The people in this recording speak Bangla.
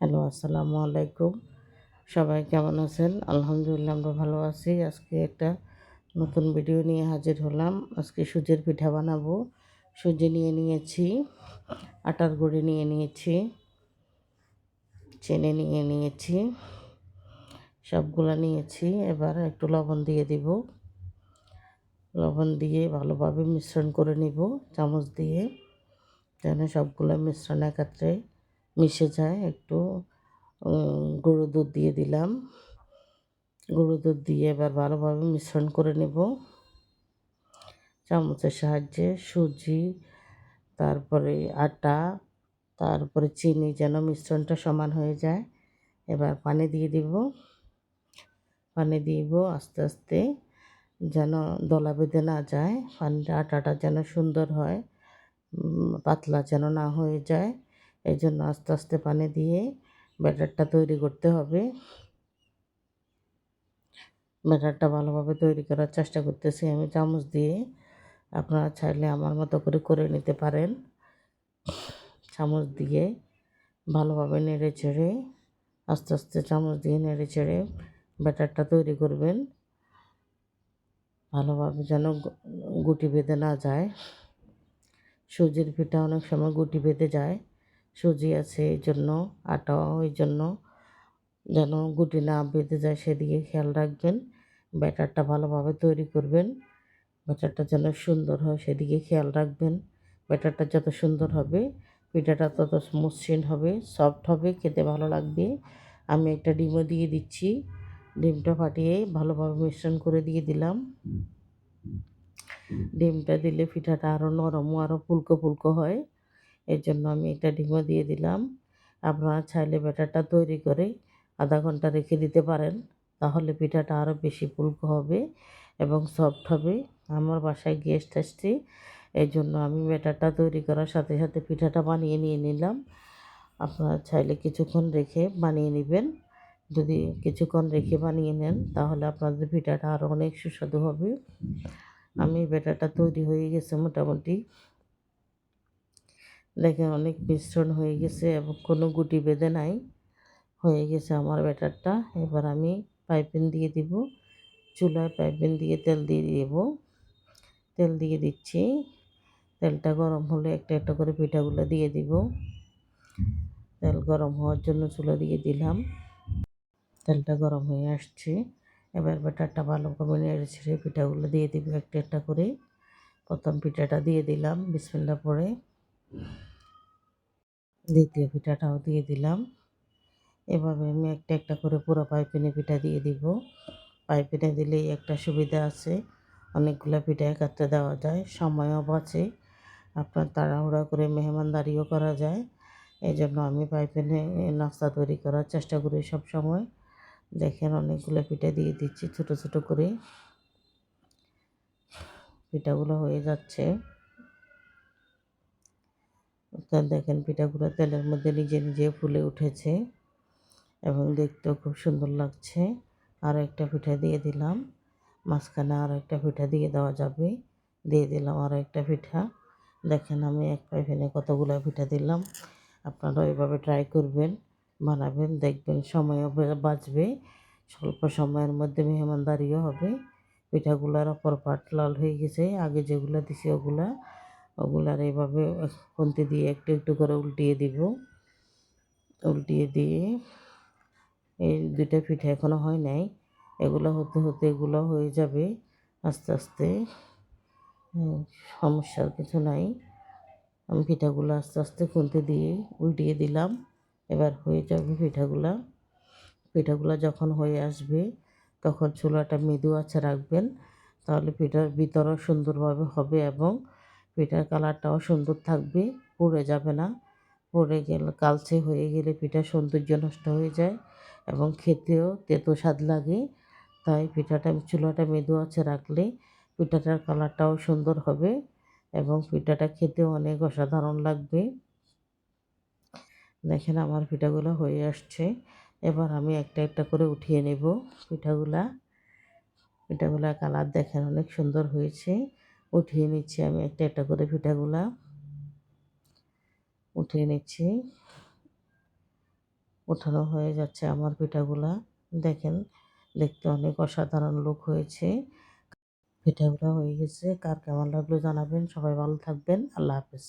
হ্যালো, আসসালামু আলাইকুম। সবাই কেমন আছেন? আলহামদুলিল্লাহ, আমরা ভালো আছি। আজকে একটা নতুন ভিডিও নিয়ে হাজির হলাম। আজকে সুজির পিঠা বানাবো। সুজি নিয়ে নিয়েছি, আটার গুঁড়ি নিয়ে নিয়েছি, চেনে নিয়ে নিয়েছি, সবগুলা নিয়েছি। এবার একটু লবণ দিয়ে দিব। লবণ দিয়ে ভালোভাবে মিশ্রণ করে নিব, চামচ দিয়ে, যেন সবগুলো মিশ্রণ একাত্রে মিশে যায়, একটু গরু দুধ দিয়ে দিলাম। গরু দুধ দিয়ে এবার ভালোভাবে মিশ্রণ করে নেব। চামচের সাহায্যে সুজি, তারপরে আটা, তারপরে চিনি যেন মিশ্রণটা সমান হয়ে যায়। এবার পানি দিয়ে দিব। পানি দিব আস্তে আস্তে যেন দলা বেঁধে না যায়, পানিটা আটাটা যেন সুন্দর হয় পাতলা যেন না হয়ে যায়। এই জন্য আস্তে আস্তে পানি দিয়ে ব্যাটারটা তৈরি করতে হবে। ব্যাটারটা ভালোভাবে তৈরি করার চেষ্টা করতেছি আমি, চামচ দিয়ে। আপনারা চাইলে আমার মতো করে করে নিতে পারেন। চামচ দিয়ে ভালোভাবে নেড়ে চেড়ে, আস্তে আস্তে চামচ দিয়ে নেড়ে চেড়ে ব্যাটারটা তৈরি করবেন। ভালোভাবে যেন গুটি বেঁধে না যায়। সুজির পিঠা অনেক সময় গুটি বেঁধে যায়। সুজি আছে এই জন্য আটাও এই জন্য যেন গুটি না বেঁধে যায় সেদিকে খেয়াল রাখবেন। ব্যাটারটা ভালোভাবে তৈরি করবেন। ব্যাটারটা যেন সুন্দর হয় সেদিকে খেয়াল রাখবেন। ব্যাটারটা যত সুন্দর হবে, পিঠাটা তত মসৃণ হবে, সফট হবে, খেতে ভালো লাগবে। আমি একটা ডিমও দিয়ে দিচ্ছি। ডিমটা ফাটিয়ে ভালোভাবে মিশ্রণ করে দিয়ে দিলাম। ডিমটা দিলে পিঠাটা আরও নরম আরও ফুলকো ফুলকো হয়। এর জন্য আমি একটা ডিমও দিয়ে দিলাম। আপনারা চাইলে ব্যাটারটা তৈরি করে আধা ঘণ্টা রেখে দিতে পারেন, তাহলে পিঠাটা আরও বেশি ফুলকো হবে এবং সফট হবে। আমার বাসায় গেস্ট আসছে এই জন্য আমি ব্যাটারটা তৈরি করার সাথে সাথে পিঠাটা বানিয়ে নিয়ে নিলাম। আপনারা চাইলে কিছুক্ষণ রেখে বানিয়ে নেবেন। যদি কিছুক্ষণ রেখে বানিয়ে নেন, তাহলে আপনাদের পিঠাটা আরও অনেক সুস্বাদু হবে। আমি ব্যাটারটা তৈরি হয়ে গেছে মোটামুটি। দেখেন অনেক মিশ্রণ হয়ে গেছে এবং কোনো গুটি বেঁধে নাই। হয়ে গেছে আমার ব্যাটারটা। এবার আমি পাইপিন দিয়ে দিব। চুলায় পাইপিন দিয়ে তেল দিয়ে দেব। তেল দিয়ে দিচ্ছি। তেলটা গরম হলে একটা একটা করে পিঠাগুলো দিয়ে দিব। তেল গরম হওয়ার জন্য চুলা দিয়ে দিলাম। তেলটা গরম হয়ে আসছে। এবার ব্যাটারটা ভালো করে নেড়ে ছেড়ে পিঠাগুলো দিয়ে দিব একটা একটা করে। প্রথম পিঠাটা দিয়ে দিলাম বিসমিল্লা পরে। দ্বিতীয় পিঠাটাও দিয়ে দিলাম। এভাবে আমি একটা একটা করে পুরো পাইপিনে পিঠা দিয়ে দিব। পাইপিনে দিলেই একটা সুবিধা আছে। অনেকগুলো পিঠা একাত্রে দেওয়া যায়, সময়ও বাঁচে, আপনার তাড়াহুড়া করে মেহমানদারিও করা যায়। এই জন্য আমি পাইপিনে নাস্তা তৈরি করার চেষ্টা করি সব সময় দেখেন অনেকগুলো পিঠা দিয়ে দিচ্ছি, ছোট ছোট করে। পিঠাগুলো হয়ে যাচ্ছে। দেখেন পিঠাগুলো তেলের মধ্যে নিজে নিজে ফুলে উঠেছে এবং দেখতেও খুব সুন্দর লাগছে। আর একটা পিঠা দিয়ে দিলাম। মাঝখানে আর একটা পিঠা দিয়ে দেওয়া যাবে। দিয়ে দিলাম আর একটা পিঠা। দেখেন আমি এক পাইফেনে কতগুলো পিঠা দিলাম। আপনারা এভাবে ট্রাই করবেন, বানাবেন, দেখবেন সময়ও বাঁচবে। স্বল্প সময়ের মধ্যে মেহমানদারিও হবে। পিঠাগুলার অপর পাট লাল হয়ে গেছে। আগে যেগুলো দিছি ওগুলা ওগুলার এইভাবে খুন্তি দিয়ে একটু একটু করে উল্টিয়ে দিব। উল্টিয়ে দিয়ে এই দুইটা পিঠা এখনও হয় নাই। এগুলো হতে হতে এগুলো হয়ে যাবে আস্তে আস্তে। সমস্যার কিছু নাই। আমি পিঠাগুলো আস্তে আস্তে খুলতে দিয়ে উল্টিয়ে দিলাম। এবার হয়ে যাবে পিঠাগুলা। পিঠাগুলো যখন হয়ে আসবে, তখন চুলাটা মৃদু আছে রাখবেন। তাহলে পিঠার ভিতরও সুন্দরভাবে হবে এবং পিঠার কালারটাও সুন্দর থাকবে, পড়ে যাবে না। পড়ে গেলে কালচে হয়ে গেলে পিঠার সৌন্দর্য নষ্ট হয়ে যায় এবং খেতেও তেতো স্বাদ লাগে। তাই পিঠাটা চুলাটা মেদু আছে রাখলে পিঠাটার কালারটাও সুন্দর হবে এবং পিঠাটা খেতেও অনেক অসাধারণ লাগবে। দেখেন আমার পিঠাগুলো হয়ে আসছে। এবার আমি একটা একটা করে উঠিয়ে নেব পিঠাগুলা। পিঠাগুলা কালার দেখেন অনেক সুন্দর হয়েছে। উঠিয়ে নিচ্ছি আমি একটা একটা করে পিঠাগুলা উঠিয়ে নিচ্ছি। উঠানো হয়ে যাচ্ছে আমার পিঠাগুলা দেখেন, দেখতে অনেক অসাধারণ লোক হয়েছে। পিঠাগুলা হয়ে গেছে। কার কেমন লাগল জানাবেন। সবাই ভালো থাকবেন। আল্লাহ হাফেজ।